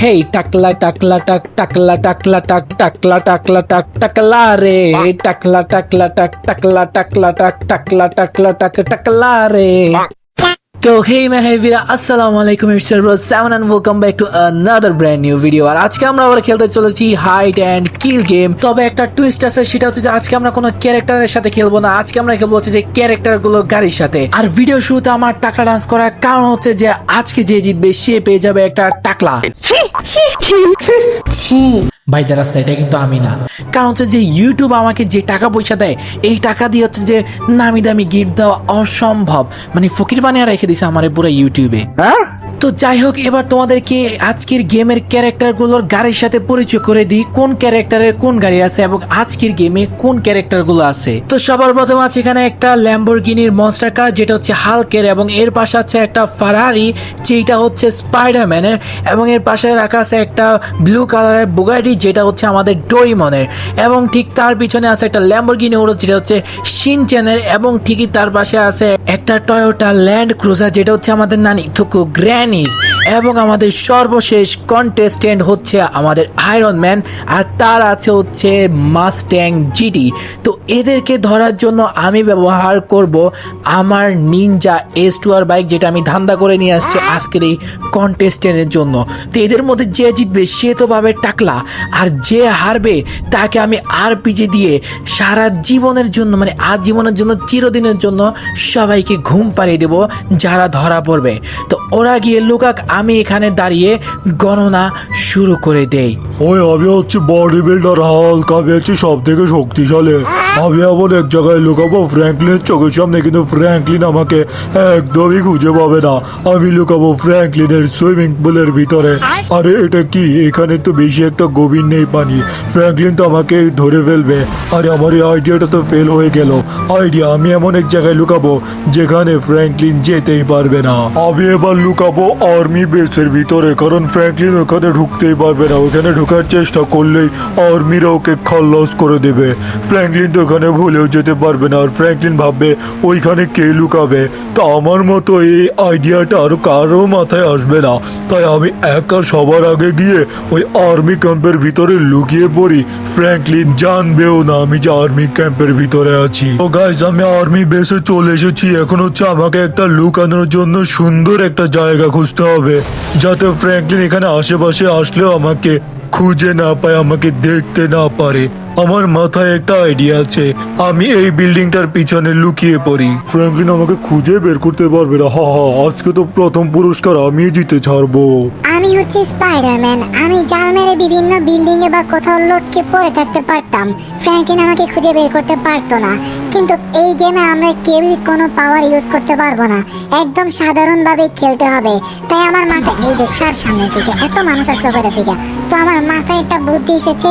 হেই টাকলা টাকলা টাক টাকলা টাকলা টাক টাকলা টাকলা টাক টাকলা রে টাকলা টাকলা টাক টাকলা টাকলা টাক টাকলা টাকলা টাক টাকলা রে তো হেই মেহেভিরা আসসালামু আলাইকুম it's seven and welcome back to another brand new video আর আজকে আমরা আবার খেলতে চলেছি হাইট অ্যান্ড কিল গেম তবে একটা টুইস্ট আছে, সেটা হচ্ছে যে আজকে আমরা কোনো ক্যারেক্টারের সাথে খেলব না। আজকে আমরা খেলব হচ্ছে যে ক্যারেক্টারগুলো গাড়ির সাথে। আর ভিডিও শুরুতে আমার টাকা ডান্স করার কারণ হচ্ছে যে আজকে যে জিতবে, সে পেয়ে যাবে একটা টাকলা। বাইদের রাস্তা এটা কিন্তু আমি না। কারণ হচ্ছে যে ইউটিউব আমাকে যে টাকা পয়সা দেয়, এই টাকা দিয়ে হচ্ছে যে নামি দামি গিফট দেওয়া অসম্ভব। মানে ফকির বানিয়ে রেখে দিছে আমার পুরো ইউটিউবে তো যাই হোক, এবার তোমাদেরকে আজকের গেমের ক্যারেক্টারগুলোর গাড়ির সাথে পরিচয় করে দিই, কোন ক্যারেক্টারের কোন গাড়ি আছে এবং আজকের গেমে কোন ক্যারেক্টারগুলো আছে। তো সবার প্রথম আছে এখানে একটা ল্যাম্বরগিনির মনস্টার কার যেটা হচ্ছে হালকের এবং এর পাশে আছে একটা ফারারি যেটা হচ্ছে স্পাইডারম্যানের এবং এর পাশে রাখা আছে একটা ব্লু কালারের বুগাটি যেটা হচ্ছে আমাদের ডোরিমনের এবং ঠিক তার পিছনে আছে একটা ল্যাম্বরগিনি ওরস যেটা হচ্ছে সিনচেনের এবং ঠিকই তার পাশে আছে একটা টয়োটা ল্যান্ড ক্রুজার যেটা হচ্ছে আমাদের নানি থুকু গ্র্যানির এবং আমাদের সর্বশেষ কন্টেস্টেন্ট হচ্ছে আমাদের আয়রন ম্যান আর তার আছে হচ্ছে মাস্ট্যাং জিডি তো এদেরকে ধরার জন্য আমি ব্যবহার করব আমার Ninja S two R bike যেটা আমি ধান্দা করে নিয়ে আসছি আজকের এই কন্টেস্টেন্টের জন্য। তো এদের মধ্যে যে জিতবে সে তো পাবে টাকলা, আর যে হারবে তাকে আমি আর পিজে দিয়ে সারা জীবনের জন্য মানে আজ জীবনের জন্য, চিরদিনের জন্য সবাইকে ঘুম পাড়িয়ে দেব যারা ধরা পড়বে। তো ওরা গিয়ে লুকাক আমি এখানে দাঁড়িয়ে গণনা শুরু করে দেই। ওই আমি হচ্ছে বডি বিল্ডার হাল্ক আমি হচ্ছে সব থেকে শক্তিশালী। আমি এমন এক জায়গায় লুকাবো ফ্র্যাঙ্কলিনের চোখের সামনে কিন্তু ফ্র্যাঙ্কলিন আমাকে একদমই খুঁজে পাবে না। আমি লুকাবো ফ্র্যাঙ্কলিনের সুইমিং পুলের ভিতরে। আরে এটা কি? এখানে তো বেশি একটা গভীর নেই পানি। ফ্র্যাঙ্কলিন তো আমাকে ধরে ফেলবে। আরে আমার এই আইডিয়াটা তো ফেল হয়ে গেল। আইডিয়া আমি এমন এক জায়গায় লুকাবো যেখানে ফ্র্যাঙ্কলিন যেতেই পারবে না। আমি এবার লুকাবো আর্মি বেসের ভিতরে, কারণ ফ্র্যাঙ্কলিন ওখানে ঢুকতেই পারবে না। ওখানে ঢোকার চেষ্টা করলেই আর্মিরা ওকে খাল্লাস করে দেবে। ফ্র্যাঙ্কলিন তো ওখানে ভুলেও যেতে পারবে না, আর ফ্র্যাঙ্কলিন ভাববে, ওইখানে কে লুকাবে? তা আমার মতো এই আইডিয়াটা আরও কারও মাথায় আসবে না। তাই আমি একা সবার আগে গিয়ে ওই আর্মি ক্যাম্পের ভিতরে লুকিয়ে পড়ি। ফ্র্যাঙ্কলিন জানবেও না আমি যে আর্মি ক্যাম্পের ভিতরে আছি। ও গাইজ আমি আর্মি বেসে চলে এসেছি। এখন হচ্ছে আমাকে একটা লুকানোর জন্য সুন্দর একটা জায়গা খুঁজতে হবে। যাতে ফ্র্যাঙ্কলিন এখানে আশেপাশে আসলেও আমাকে খুঁজে না পায়, আমাকে দেখতে না পারে। আমার মাথায় একটা আইডিয়া আছে। আমি এই বিল্ডিংটার পিছনে লুকিয়ে পড়ি। ফ্র্যাঙ্কলিন আমাকে খুঁজে বের করতে পারবে না। হা হা, আজকে তো প্রথম পুরস্কার আমি জিতে ছাড়বো। আমি হচ্ছে স্পাইডারম্যান আমি জাল মেরে বিভিন্ন বিল্ডিং এ বা কোথাও লটকে পড়ে থাকতে পারতাম। ফ্র্যাঙ্কিন আমাকে খুঁজে বের করতে পারতো না। কিন্তু এই গেমে আমরা কেউই কোনো পাওয়ার ইউজ করতে পারব না। একদম সাধারণভাবে খেলতে হবে। তাই আমার মাথায় এই যে সার সামনের দিকে, এত মানুষ আসলো কোথা থেকে? তো আমার মাথায় একটা বুদ্ধি এসেছে,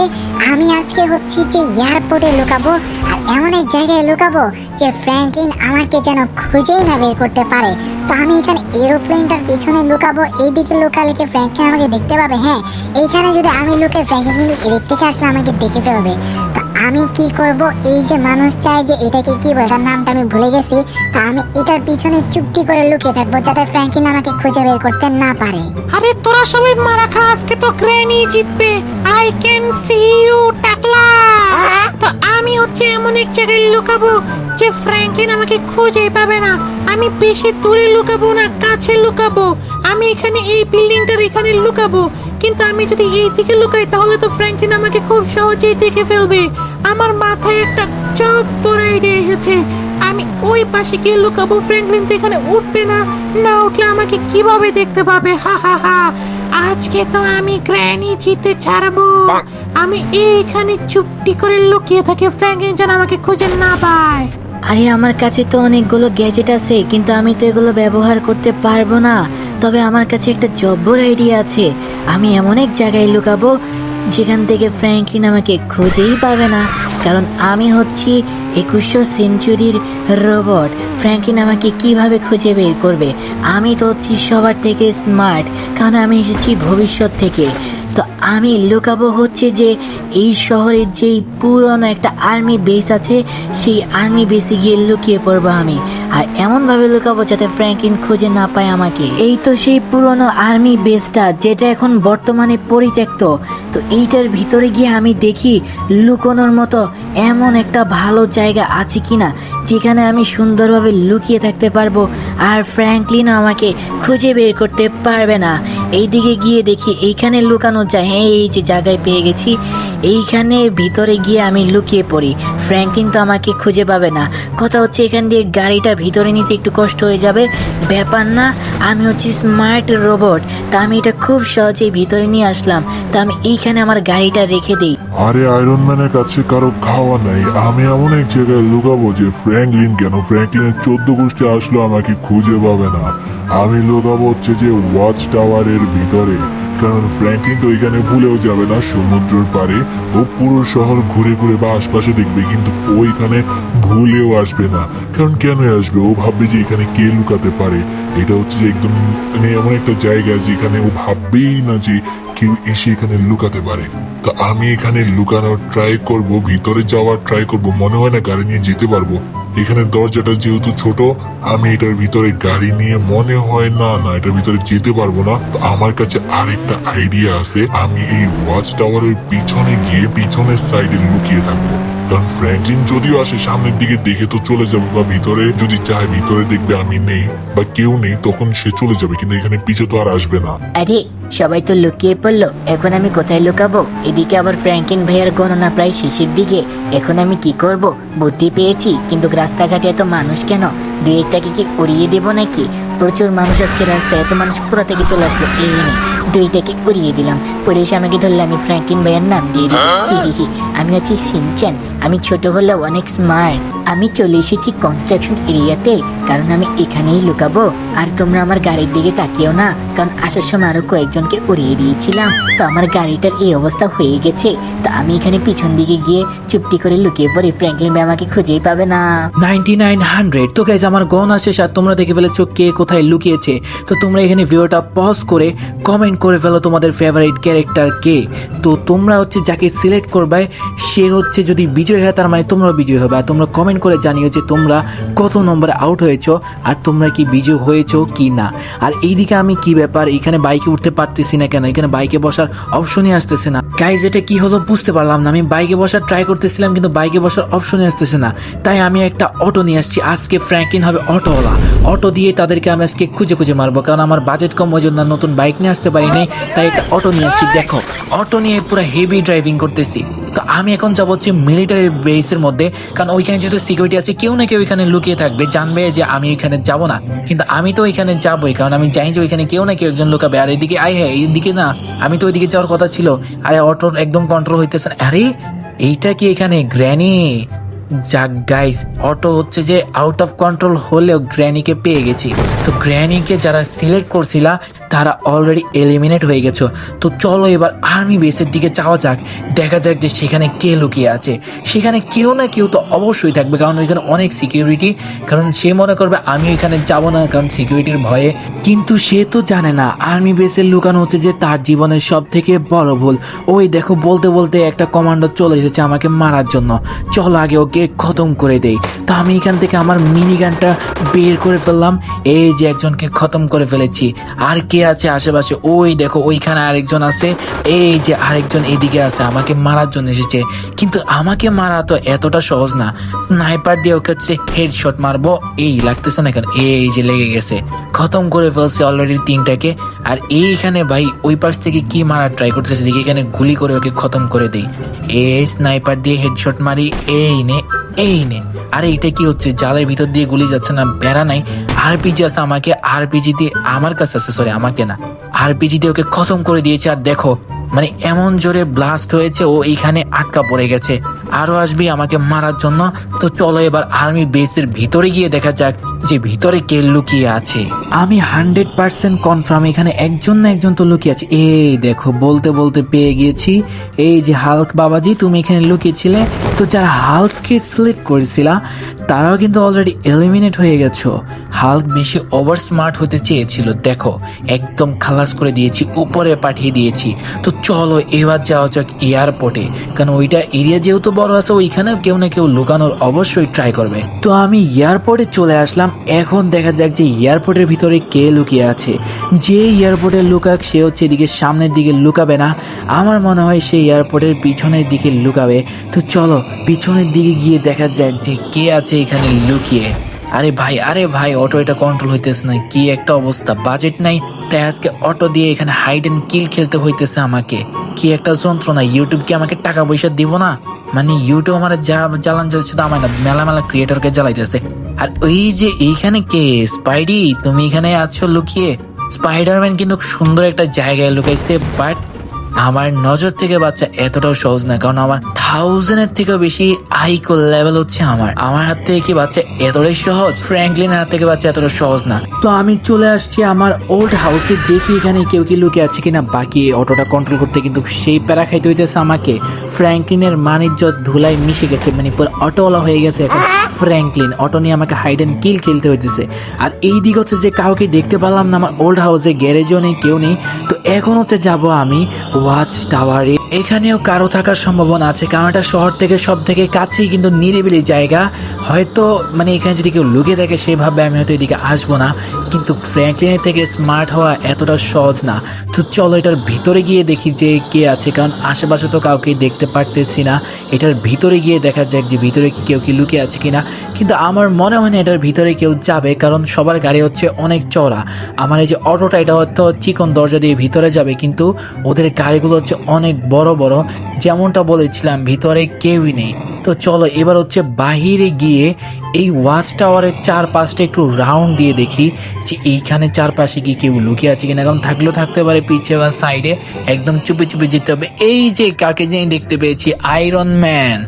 আমি আজকে হচ্ছে যে এয়ারপোর্টে লুকাবো, আর এমন এক জায়গায় লুকাবো যে ফ্র্যাঙ্কলিন আমাকে যেন খুঁজেই না বের করতে পারে। তো আমি এখানে এরোপ্লেনটার পিছনে লুকাবো, এইদিকে লুকালে কি ফ্র্যাঙ্কলিন আমাকে দেখতে পাবে হ্যাঁ? এইখানে যদি আমি লুকে ফ্র্যাঙ্কলিন কিন্তু এদিক থেকে আসলে আমাকে দেখে ফেলবে। তো আমি কি করব? এই যে মানুষ চায় যে এটাকে কি বলে এটার নামটা আমি ভুলে গেছি। তা আমি এটার পিছনে চুপটি করে লুকিয়ে থাকব যাতে ফ্র্যাঙ্কলিন আমাকে খুঁজে বের করতে না পারে। আরে তোরা সবাই মারা খা আজকে তো গ্র্যানি জিতবে। আই ক্যান সি ইউ টাকলা। তো আমি হচ্ছে এমন এক জায়গায় লুকাবো যে ফ্র্যাঙ্কলিন আমাকে খুঁজে পাবে না। আমি বেশি দূরে লুকাবো না, কাছে লুকাবো। আমি এখানে এই বিল্ডিংটার এখানে লুকাবো। কিন্তু আমি যদি এই দিকে লুকাই, তাহলে তো ফ্র্যাঙ্কলিন আমাকে খুব সহজেই দেখে ফেলবে। আমার মাথায় একটা চপ্পর আইডিয়া এসেছে। আমি ওই পাশে গিয়ে লুকাবো। ফ্র্যাঙ্কলিন তো এখানে উঠবে না। না উঠলে আমাকে কীভাবে দেখতে পাবে? হা হা হা। আজকে তো আমি গ্র্যানি জিতে ছাড়বো। আমি এইখানে চুপটি করে লুকিয়ে থাকি ফ্র্যাঙ্কলিন যেন আমাকে খুঁজে না পায়। আরে আমার কাছে তো অনেকগুলো গ্যাজেট আছে কিন্তু আমি তো এগুলো ব্যবহার করতে পারব না। তবে আমার কাছে একটা জব্বর আইডিয়া আছে। আমি এমন এক জায়গায় লুকাবো যেখান থেকে ফ্র্যাঙ্কলিন আমাকে খুঁজেই পাবে না, কারণ আমি হচ্ছি একুশশো সেঞ্চুরির রোবট। ফ্র্যাঙ্কলিন আমাকে কীভাবে খুঁজে বের করবে? আমি তো হচ্ছি সবার থেকে স্মার্ট, কারণ আমি এসেছি ভবিষ্যৎ থেকে। তো আমি লুকাবো হচ্ছে যে এই শহরের যেই পুরনো একটা আর্মি বেস আছে, সেই আর্মি বেসে গিয়ে লুকিয়ে পড়ব আমি। আর এমন ভাবে লুকাবো যাতে ফ্র্যাঙ্কলিন খুঁজে না পায় আমাকে। এই তো সেই পুরনো আর্মি বেসটা, যেটা এখন বর্তমানে পরিত্যক্ত। তো এইটার ভিতরে গিয়ে আমি দেখি লুকোনোর মতো এমন একটা ভালো জায়গা আছে কি না যেখানে আমি সুন্দরভাবে লুকিয়ে থাকতে পারব আর ফ্র্যাঙ্কলিনও আমাকে খুঁজে বের করতে পারবে না। এইদিকে গিয়ে দেখি এইখানে লুকানো যায়। হ্যাঁ এই যে জায়গায় পেয়ে গেছি। এইখানে ভিতরে গিয়ে আমি লুকিয়ে পড়ি। ফ্র্যাঙ্কলিন তো আমাকে খুঁজে পাবে না। কথা হচ্ছে এখান দিয়ে গাড়িটা ভিতরে নিতে একটু কষ্ট হয়ে যাবে। ব্যাপার না, আমি হচ্ছি স্মার্ট রোবট। তা আমি এটা খুব সহজেই ভিতরে নিয়ে আসলাম। তা আমি এইখানে আমার গাড়িটা রেখে দিই। আরে আয়রন ম্যানের কাছে কারও খাওয়া নাই। আমি এমন এক জায়গায় লুকাবো যে ফ্র্যাঙ্কলিন কেন? ফ্র্যাঙ্কলিনের চোদ্দ গোষ্ঠী আসলো, আমাকে খুঁজে পাবে না। আমি লুকাবো হচ্ছে যে ওয়াচ টাওয়ারের ভিতরে। কারণ ফ্র্যাঙ্কলিন তো এখানে ভুলেও যাবে না। সমুদ্রের পারে ও পুরো শহর ঘুরে ঘুরে বা আশপাশে দেখবে, কিন্তু ও এখানে ভুলেও আসবে না। কারণ কেন আসবে? ও ভাববে যে এখানে কে লুকাতে পারে। এটা হচ্ছে যে একদম মানে এমন একটা জায়গা যেখানে ও ভাববেই না যে কেউ এসে এখানে লুকাতে পারে। তো আমি এখানে লুকানোর ট্রাই করব, ভিতরে যাওয়ার ট্রাই করব, মনে হয় না গাড়ি নিয়ে যেতে পারব। এখানে দরজাটা যেহেতু ছোট, আমি এটার ভিতরে গাড়ি নিয়ে মনে হয় না না, এটার ভিতরে যেতে পারব না। তো আমার কাছে আরেকটা আইডিয়া আছে, আমি এই ওয়াচ টাওয়ারের পিছনে গিয়ে পিছনের সাইডে লুকিয়ে থাকব। কারণ ফ্র্যাঙ্কলিন, যদিও আসে সামনের দিকে দেখে তো চলে যাবে বা ভিতরে, যদি চায় ভিতরে দেখবে আমি নেই বা কেউ নেই, তখন সে চলে যাবে, কিন্তু এখানে পিছে তো আর আসবে না। আরে, সবাই তো লুকিয়ে পড়ল, এখন আমি কোথায় লুকাবো? এদিকে আবার ফ্র্যাঙ্কিন ভাইয়ার গণনা প্রায় শেষের দিকে, এখন আমি কি করব? বুদ্ধি পেয়েছি, কিন্তু রাস্তাঘাটে এত মানুষ কেন? দুই একটাকে কি উড়িয়ে দেব নাকি? প্রচুর মানুষ আজকে রাস্তায় এত মানুষ কোথা থেকে চলে আসলো? এই নেই দুইটাকে উড়িয়ে দিলাম। পুলিশ আমাকে ধরলে আমি ফ্র্যাঙ্কিন ভাইয়ের নাম দিয়ে দিই হি হি হি। আমি হচ্ছি সিনচান আমি ছোট হলেও অনেক স্মার্ট আমি চলে এসেছি কনস্ট্রাকশন এরিয়াতে কারণ আমি এখানেই লুকাবো। আর তোমরা আমার গাড়ির দিকে তাকিও না, কারণ আসার সময় আরও কয়েকজনকে উড়িয়ে দিয়েছিলাম। তো আমার গাড়িটার এই অবস্থা হয়ে গেছে, তো আমি এখানে পিছন দিকে গিয়ে চুপটি করে লুকিয়ে পড়ি। ফ্র্যাঙ্কলিন ভাই আমাকে খুঁজেই পাবে না। Ninety nine hundred. তো গাইজ আমার গহনা শেষ আর তোমরা দেখে ফেলেছো কে কোথায় লুকিয়েছে। তো তোমরা এখানে ভিডিওটা পজ করে কমেন্ট করে ফেলো তোমাদের ফেভারিট ক্যারেক্টার কে। তো তোমরা হচ্ছে যাকে সিলেক্ট করবে সে হচ্ছে যদি বিজয় হয়, তার মানে তোমরা বিজয় হবে। আর তোমরা কমেন্ট করে জানিও যে তোমরা কত নম্বরে আউট হয়েছো আর তোমরা কি বিজয় হয়েছো কি না। আর এইদিকে আমি কি ব্যাপার? এখানে বাইকে উঠতে পারতেছি না কেন? এখানে বাইকে বসার অপশনই আসতেছে না। গাইজ এটা কি হলো বুঝতে পারলাম না। আমি বাইকে বসার ট্রাই করতেছিলাম কিন্তু বাইকে বসার অপশনই আসতেছে না। তাই আমি একটা অটো নিয়ে আসছি। আজকে ফ্র্যাঙ্কিন হবে অটোওয়ালা অটো দিয়ে তাদেরকে আমি আজকে খুঁজে খুঁজে মারবো। কারণ আমার বাজেট কম, ওই জন্য নতুন বাইক নিয়ে আসতে পারিনি তাই একটা অটো নিয়ে আসছি। দেখো অটো নিয়ে পুরো হেভি ড্রাইভিং করতেছি। আমি এখন যাব হচ্ছে মিলিটারি বেসের মধ্যে, কারণ ওইখানে যেহেতু সিকিউরিটি আছে, কেউ না কেউ এখানে লুকিয়ে থাকবে, জানবে যে আমি ওইখানে যাব না। কিন্তু আমি তো ওইখানে যাবোই, কারণ আমি জানি যে ওইখানে কেউ না কেউ একজন লুকাবে। আর এদিকে আই হ্যাঁ এইদিকে না, আমি তো ওইদিকে যাওয়ার কথা ছিল। আরে অটোর একদম কন্ট্রোল হইতেছে না। আরে, এইটা কি এখানে গ্র্যানি যাক গাইস অটো হচ্ছে যে আউট অফ কন্ট্রোল হলেও গ্র্যানিকে পেয়ে গেছি। তো গ্র্যানিকে যারা সিলেক্ট করছিলা, তারা অলরেডি এলিমিনেট হয়ে গেছো। তো চলো এবার আর্মি বেসের দিকে যাওয়া যাক। দেখা যাক যে সেখানে কে লুকিয়ে আছে। সেখানে কেউ না কেউ তো অবশ্যই থাকবে, কারণ ওইখানে অনেক সিকিউরিটি কারণ সে মনে করবে আমি ওইখানে যাব না, কারণ সিকিউরিটির ভয়ে। কিন্তু সে তো জানে না আর্মি বেসের লুকানো হচ্ছে যে তার জীবনের সব থেকে বড় ভুল। ওই দেখো, বলতে বলতে একটা কমান্ডো চলে এসেছে আমাকে মারার জন্য। চলো আগে ওকে খতম করে দেই। তো আমি এখান থেকে আমার মিনি গানটা বের করে ফেললাম। এই যে একজনকে খতম করে ফেলেছি। আর কে আছে আশেপাশে? ওই দেখো, ওইখানে আরেকজন আছে। এই যে আরেকজন এদিকে আছে, আমাকে মারার জন্য এসেছে। কিন্তু আমাকে মারা তো এতটা সহজ না। স্নাইপার দিয়ে ওকে হচ্ছে হেডশট মারবো। এই লাগতেছে না কেন? এই যে লেগে গেছে। খতম করে ফেলছে অলরেডি তিনটাকে। আর এইখানে ভাই, ওই পাশ থেকে কি মারার ট্রাই করতেছে দেখি এখানে গুলি করে ওকে খতম করে দেই। এই স্নাইপার দিয়ে হেডশট মারি। এই নে এই নে আরে এটা কি হচ্ছে? জালের ভিতর দিয়ে গুলি যাচ্ছে না? বেড়া নাই। আরপিজি আছে আমাকে। আরপিজি দিয়ে আমার কাছে আছে সরি আমাকে না। আরপিজি দিয়ে ওকে খতম করে দিয়েছে। আর দেখো মানে এমন জোরে ব্লাস্ট হয়েছে, ও এইখানে আটকা পড়ে গেছে। আরও আসবি আমাকে মারার জন্য। তো চলো এবার আর্মি বেসের ভিতরে গিয়ে দেখা যাক। যে ভিতরে কে লুকিয়ে আছে। আমি হান্ড্রেড পার্সেন্ট কনফার্ম এখানে একজন না একজন তো লুকিয়ে আছে। এই দেখো, বলতে বলতে পেয়ে গিয়েছি এই যে হাল্ক বাবাজি, তুমি এখানে লুকিয়েছিলে। তো যারা হাল্ককে সিলেক্ট করেছিলা, তারাও কিন্তু অলরেডি এলিমিনেট হয়ে গেছো। হাল্ক বেশি ওভার স্মার্ট হতে চেয়েছিল। দেখো, একদম খালাস করে দিয়েছি, উপরে পাঠিয়ে দিয়েছি। তো চলো, এবার যাওয়া যাক এয়ারপোর্টে কারণ ওইটা এরিয়া যেহেতু বড় আছে ওইখানে কেউ না কেউ লুকানোর অবশ্যই ট্রাই করবে। তো আমি এয়ারপোর্টে চলে আসলাম। এখন দেখা যাক যে এয়ারপোর্টের ভিতরে কে লুকিয়ে আছে। যে এয়ারপোর্টের লুকাক, সে হচ্ছে এদিকে সামনের দিকে লুকাবে না। আমার মনে হয় সে এয়ারপোর্টের পিছনের দিকে লুকাবে। তো চলো, পিছনের দিকে গিয়ে দেখা যাক যে কে আছে এখানে লুকিয়ে। আরে ভাই আরে ভাই, অটো এটা কন্ট্রোল হইতেছে না। কি একটা অবস্থা। বাজেট নাই, তাই আজকে অটো দিয়ে এখানে হাইড অ্যান্ড কিল খেলতে হইতেছে আমাকে। কি একটা যন্ত্রণা ইউটিউব কি আমাকে টাকা পয়সা দিব না? মানে ইউটিউব আমার যা জ্বালান জ্বালাচ্ছে তো আমার না মেলা মেলা ক্রিয়েটরকে জ্বালাইতেছে। আর ওই যে এইখানে কে? স্পাইডি, তুমি এখানে আছো লুকিয়ে? স্পাইডারম্যান কিন্তু সুন্দর একটা জায়গায় লুকাইছে, বাট আমার নজর থেকে বাচ্চা এতটাও সহজ না, কারণ আমার থাউজেন্ডের থেকে বেশি আইকো লেভেল হচ্ছে আমার। আমার হাত থেকে কি বাচ্চা এতটাই সহজ? ফ্র্যাঙ্কলিনের হাত থেকে বাচ্চা এতটা সহজ না। তো আমি চলে আসছি আমার ওল্ড হাউসে দেখি এখানে কেউ কি লুকে আছে কিনা। বাকি অটোটা কন্ট্রোল করতে কিন্তু সেই প্যারা খাইতে হইতেছে আমাকে। ফ্র্যাঙ্কলিনের মানিজ্য ধুলাই মিশে গেছে মানে পুরো অটোওয়ালা হয়ে গেছে এখন। ফ্র্যাঙ্কলিন অটো নিয়ে আমাকে হাইড অ্যান্ড কিল খেলতে হইতেছে। আর এই দিক হচ্ছে যে কাউকে দেখতে পেলাম না, আমার ওল্ড হাউসে গ্যারেজও নেই, কেউ নেই। তো এখন হচ্ছে যাব আমি ওয়াচ টাওয়ারে এখানেও কারও থাকার সম্ভাবনা আছে, কারণ এটা শহর থেকে সব থেকে কাছেই কিন্তু নিরিবিলি জায়গা। হয়তো মানে এখানে যদি কেউ লুকিয়ে থাকে সেভাবে আমি হয়তো এদিকে আসব না। কিন্তু ফ্র্যাঙ্কলিনের থেকে স্মার্ট হওয়া এতটা সহজ না। তো চলো এটার ভিতরে গিয়ে দেখি যে কে আছে, কারণ আশেপাশে তো কাউকে দেখতে পারতেছি না। এটার ভিতরে গিয়ে দেখা যাক যে ভিতরে কি কেউ কি লুকিয়ে আছে কিনা। কিন্তু আমার মনে হয় না এটার ভিতরে কেউ যাবে, কারণ সবার গাড়ি হচ্ছে অনেক চড়া আমার এই যে অটোটা, এটা হয়তো চিকন দরজা দিয়ে ভিতরে যাবে, কিন্তু ওদের গাড়িগুলো হচ্ছে অনেক বড়। বড় বড়, যেমনটা বলেছিলাম, ভিতরে কেউই নেই। তো চলো, এবার হচ্ছে বাহিরে গিয়ে এই ওয়াচ টাওয়ারের চারপাশটা একটু রাউন্ড দিয়ে দেখি যে এইখানে চারপাশে কি কেউ লুকিয়ে আছে কিনা। কারণ থাকলেও থাকতে পারে পিছে বা সাইডে একদম চুপে চুপে যেতে হবে। এই যে কাকে যেই দেখতে পেয়েছি আয়রন ম্যান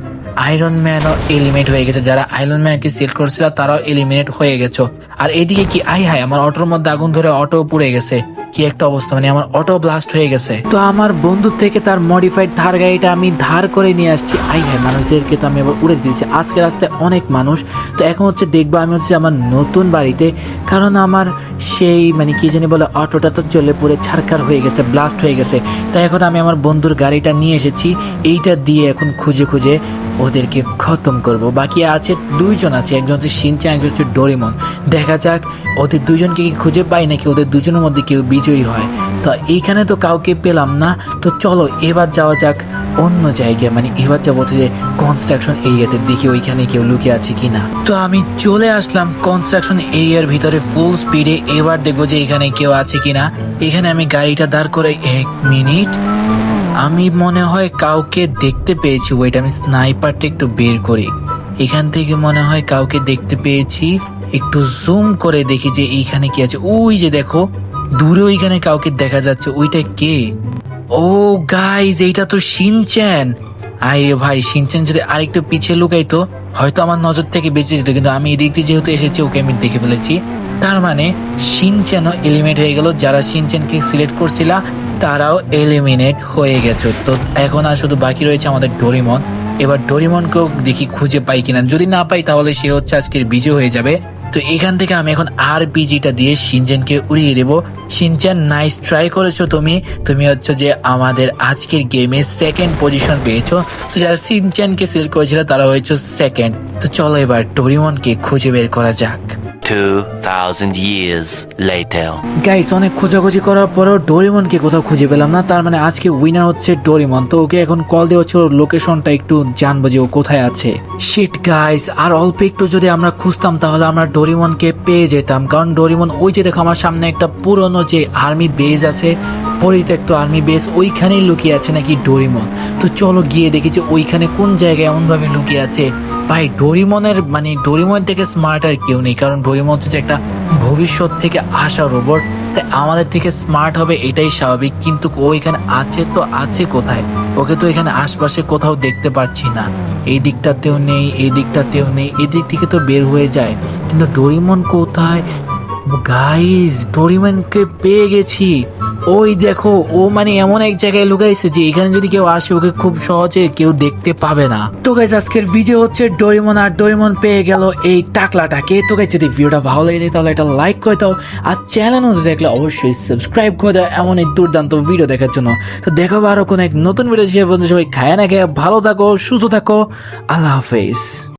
আয়রন ম্যানও এলিমিনেট হয়ে গেছে। যারা আয়রন ম্যানকে সিল করছিল, তারাও এলিমিনেট হয়ে গেছে। আর এদিকে কি, আই হাই আমার অটোর মধ্যে আগুন ধরে অটো পুড়ে গেছে। কি একটা অবস্থা মানে আমার অটো ব্লাস্ট হয়ে গেছে। তো আমার বন্ধুর থেকে তার মডিফাইড থার গাড়িটা আমি ধার করে নিয়ে আসছি। আই হাই মানুষদেরকে তো আমি এবার উড়ে দিয়েছি। আজকে রাস্তায় অনেক মানুষ। তো এখন হচ্ছে দেখব আমি হচ্ছে আমার নতুন বাড়িতে। কারণ আমার সেই মানে কি জানি বলে, অটোটা তো জ্বলে পুরে ছারখার হয়ে গেছে ব্লাস্ট হয়ে গেছে। তাই এখন আমি আমার বন্ধুর গাড়িটা নিয়ে এসেছি। এইটা দিয়ে এখন খুঁজে খুঁজে ওদেরকে খতম করব। বাকি আছে দুইজন আছে, একজন হচ্ছে সিনচা একজন হচ্ছে ডোরিমন। দেখা যাক, ওদের দুজনকে কি খুঁজে পাই নাকি ওদের দুজনের মধ্যে কেউ বিজয়ী হয়। তো এইখানে তো কাউকে পেলাম না। তো চলো, এবার যাওয়া যাক অন্য জায়গায়। মানে এবার যাব যে কনস্ট্রাকশন এরিয়াতে দেখি ওইখানে কেউ লুকিয়ে আছে কিনা। তো আমি চলে আসলাম কনস্ট্রাকশন এরিয়ার ভিতরে ফুল স্পিডে এবার দেখব যে এখানে কেউ আছে কিনা। এখানে আমি গাড়িটা দাঁড় করে এক মিনিট। আমি মনে হয় কাউকে দেখতে পেয়েছি। ওইটা আমি স্নাইপারটা একটু বের করি। এখান থেকে মনে হয় কাউকে দেখতে পেয়েছি। একটু জুম করে দেখি যে এইখানে কি আছে। ওই যে দেখো, দূরে ওইখানে কাউকে দেখা যাচ্ছে। ওইটা কে? ও গাইজ এইটা তো শিনচ্যান আরে ভাই শিনচ্যান যদি আরেকটু পিছিয়ে লুকাইতো, হয়তো আমার নজর থেকে বেঁচে যেত, কিন্তু আমি এদিক দিয়ে যেহেতু এসেছি, ওকে আমি দেখে ফেলেছি। তার মানে শিনচ্যানও এলিমিনেট হয়ে গেল। যারা শিনচ্যানকে সিলেক্ট করছিল, তারাও এলিমিনেট হয়ে গেছে। তো এখন আর শুধু বাকি রয়েছে আমাদের ডোরিমন। এবার ডোরিমনকেও দেখি খুঁজে পাই কিনা। যদি না পাই তাহলে সে হচ্ছে আজকের বিজয় হয়ে যাবে। তো এখান থেকে আমি এখন আর পিজিটা দিয়ে সিনচেনকে উড়িয়ে দেবো। সিনচেন নাইস ট্রাই করেছ তুমি। তুমি হচ্ছে যে আমাদের আজকের গেমে সেকেন্ড পজিশন পেয়েছ। তো যারা সিনচেনকে সিলেক্ট করেছিল, তারা হয়েছে সেকেন্ড তো চলো এবার ডোরিমনকে খুঁজে বের করা যাক। 2,000 years later. গাইস অনেক খোঁজাখুঁজি করার পরেও ডোরিমনকে কোথাও খুঁজে পেলাম না। তার মানে আজকে উইনার হচ্ছে ডোরিমন তো ওকে এখন কল দেওয়া হচ্ছে লোকেশনটা একটু জানব যে ও কোথায় আছে। শিট গাইস আর অল্প একটু যদি আমরা খুঁজতাম তাহলে আমরা ডোরিমনকে পেয়ে যেতাম। কারণ ডোরিমন ওই যে দেখো আমার সামনে একটা পুরনো যে আর্মি বেজ আছে পরিত্যক্ত আর্মি বেস ওইখানেই লুকিয়ে আছে নাকি ডোরিমন তো চলো গিয়ে দেখি যে ওইখানে কোন জায়গায় এমন ভাবে লুকিয়ে আছে। ভাই, ডোরিমনের মানে ডোরিমন থেকে স্মার্ট আর কেউ নেই, কারণ ডোরিমন হচ্ছে একটা ভবিষ্যৎ থেকে আসা রোবট তাই আমাদের থেকে স্মার্ট হবে এটাই স্বাভাবিক, কিন্তু ও এখানে আছে তো আছে কোথায়? ওকে তো এখানে আশপাশে কোথাও দেখতে পাচ্ছি না। এই দিকটাতেও নেই, এই দিকটাতেও নেই এই দিক থেকে তো বের হয়ে যায়। কিন্তু ডোরিমন কোথায়? গাইস ডোরিমনকে পেয়ে গেছি। ওই দেখো, ও মানে এমন এক জায়গায় লুকাইছে যে এখানে যদি কেউ আসে, ওকে খুব সহজে কেউ দেখতে পাবে না। তো গাইজ আজকের ভিডিও হচ্ছে ডোরিমন আর ডোরিমন পেয়ে গেল এই টাকলাটাকে। তো গাইজ যদি ভিডিওটা ভালো লেগে তাহলে এটা লাইক করে দাও। আর চ্যানেল নতুন দেখলে অবশ্যই সাবস্ক্রাইব করে দাও এমন এই দুর্দান্ত ভিডিও দেখার জন্য। তো দেখো আরও কোনো এক নতুন ভিডিও সে বন্ধু সবাই খায় না, খেয়ে ভালো থাকো, সুস্থ থাকো। আল্লাহ হাফেজ।